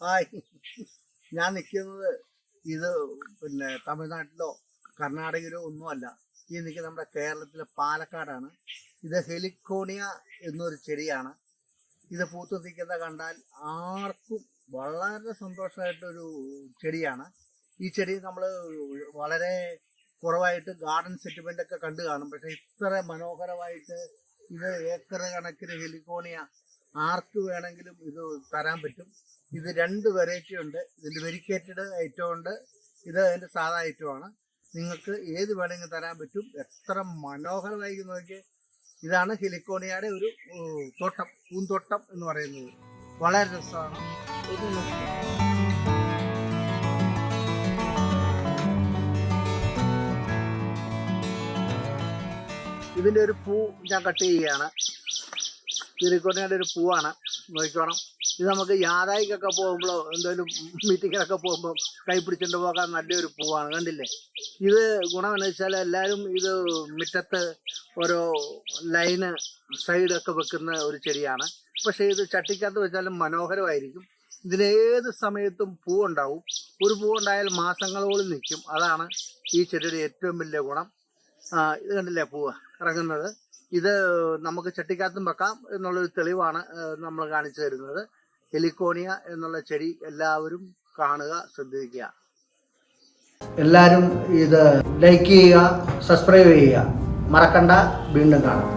Hi. ഞാൻ നിൽക്കുന്നത് ഇത് പിന്നെ തമിഴ്നാട്ടിലോ കർണാടകയിലോ ഒന്നുമല്ല. ഈ നിൽക്കുന്നത് നമ്മുടെ കേരളത്തിലെ പാലക്കാടാണ്. ഇത് ഹെലിക്കോണിയ എന്നൊരു ചെടിയാണ്. ഇത് പൂത്തു നിൽക്കുന്ന കണ്ടാൽ ആർക്കും വളരെ സന്തോഷമായിട്ടൊരു ചെടിയാണ്. ഈ ചെടി നമ്മൾ വളരെ കുറവായിട്ട് ഗാർഡൻ സെറ്റിൽമെന്റ് ഒക്കെ കണ്ടു കാണും. പക്ഷേ ഇത്ര മനോഹരമായിട്ട് ഇത് ഏക്കർ കണക്കിന് ഹെലിക്കോണിയ ആർക്ക് വേണമെങ്കിലും ഇത് തരാൻ പറ്റും. ഇത് രണ്ട് വെറൈറ്റി ഉണ്ട്. ഇതിന്റെ വെരിക്കേറ്റഡ് ഐറ്റം ഉണ്ട്. ഇത് അതിന്റെ സാധാ ഐറ്റമാണ് നിങ്ങൾക്ക് ഏത് വേണമെങ്കിലും തരാൻ പറ്റും. എത്ര മനോഹരമായി നോക്കി ഇതാണ് ഹെലിക്കോണിയയുടെ ഒരു തോട്ടം. പൂന്തോട്ടം എന്ന് പറയുന്നത്. വളരെ രസമാണ്. ഇത് ഇതിന്റെ ഒരു പൂ ഞാൻ കട്ട് ചെയ്യുകയാണ്. ഹെലിക്കോണിയയുടെ ഒരു പൂവാണ്. നോക്കിക്കോണം. ഇത് നമുക്ക് യാതായിക്കൊക്കെ പോകുമ്പോഴോ എന്തെങ്കിലും മീറ്റിങ്ങിനൊക്കെ പോകുമ്പോൾ കൈ പോകാൻ നല്ലൊരു പൂവാണ്. കണ്ടില്ലേ? ഇത് ഗുണം എന്ന് വെച്ചാൽ എല്ലാവരും ഇത് മുറ്റത്ത് ഓരോ ലൈന് സൈഡൊക്കെ വെക്കുന്ന ഒരു ചെടിയാണ്. പക്ഷേ ഇത് ചട്ടിക്കകത്ത് വെച്ചാലും മനോഹരമായിരിക്കും. ഇതിന് ഏത് സമയത്തും പൂവുണ്ടാവും. ഒരു പൂവുണ്ടായാൽ മാസങ്ങളോളം നിൽക്കും. അതാണ് ഈ ചെടിയുടെ ഏറ്റവും വലിയ ഗുണം. ഇത് കണ്ടില്ലേ പൂവ് ഇറങ്ങുന്നത്? ഇത് നമുക്ക് ചട്ടിക്കകത്തും വെക്കാം എന്നുള്ളൊരു തെളിവാണ് നമ്മൾ കാണിച്ചു തരുന്നത്. ഹെലിക്കോണിയ എന്നുള്ള ചെടി എല്ലാവരും കാണുക ശ്രദ്ധിക്കുക. എല്ലാവരും ഇത് ലൈക്ക് ചെയ്യുക സബ്സ്ക്രൈബ് ചെയ്യുക. മറക്കണ്ട വീണ്ടും കാണാം.